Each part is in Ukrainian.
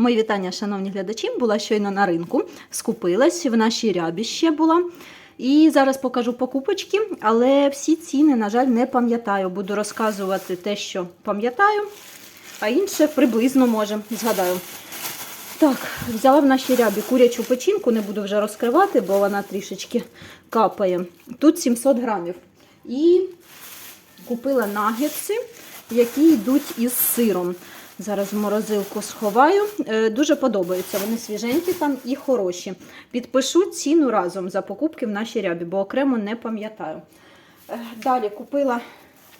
Мої вітання, шановні глядачі. Була щойно на ринку, скупилась, в нашій рябі ще була. І зараз покажу покупочки, але всі ціни, на жаль, не пам'ятаю. Буду розказувати те, що пам'ятаю, а інше приблизно може згадаю. Так, взяла в нашій рябі курячу печінку, не буду вже розкривати, бо вона трішечки капає. Тут 700 грамів. І купила нагетси, які йдуть із сиром. Зараз в морозилку сховаю. Е, Дуже подобаються. Вони свіженькі там і хороші. Підпишу ціну разом за покупки в нашій рябі, бо окремо не пам'ятаю. Е, Далі купила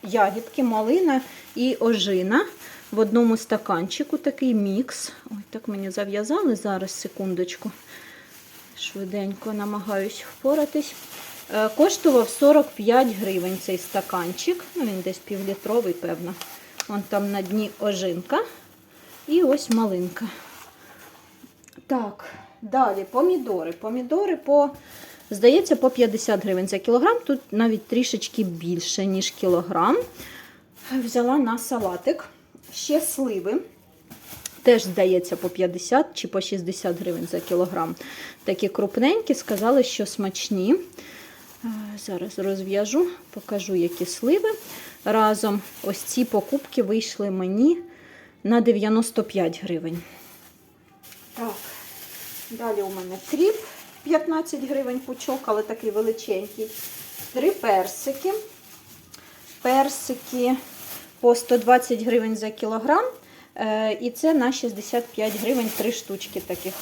ягідки, малина і ожина. В одному стаканчику такий мікс. Ой, так мені зав'язали зараз, секундочку. Швиденько намагаюсь впоратись. Е, Коштував 45 гривень цей стаканчик. Ну, він десь півлітровий, певно. Вон там на дні ожинка. І ось малинка. Так, далі помідори. Помідори по, здається, по 50 гривень за кілограм. Тут навіть трішечки більше, ніж кілограм. Взяла на салатик. Ще сливи. Теж, здається, по 50 чи по 60 гривень за кілограм. Такі крупненькі, сказали, що смачні. Зараз розв'яжу, покажу, які сливи. Разом ось ці покупки вийшли мені на 95 гривень. Так, далі у мене кріп 15 гривень пучок, але такий величенький. Три персики. Персики по 120 гривень за кілограм. Е, І це на 65 гривень три штучки таких.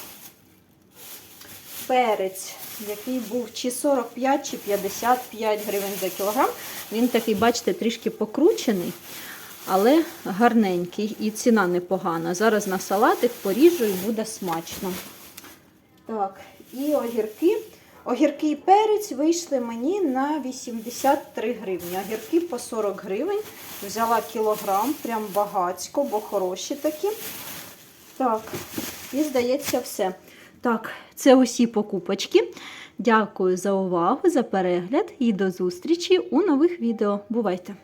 Перець, який був чи 45, чи 55 гривень за кілограм. Він такий, бачите, трішки покручений, але гарненький і ціна непогана. Зараз на салатик поріжу і буде смачно. Так, і огірки. Огірки і перець вийшли мені на 83 гривні. Огірки по 40 гривень. Взяла кілограм, прям багацько, бо хороші такі. Так, і здається, все. Так, це усі покупочки. Дякую за увагу, за перегляд і до зустрічі у нових відео. Бувайте!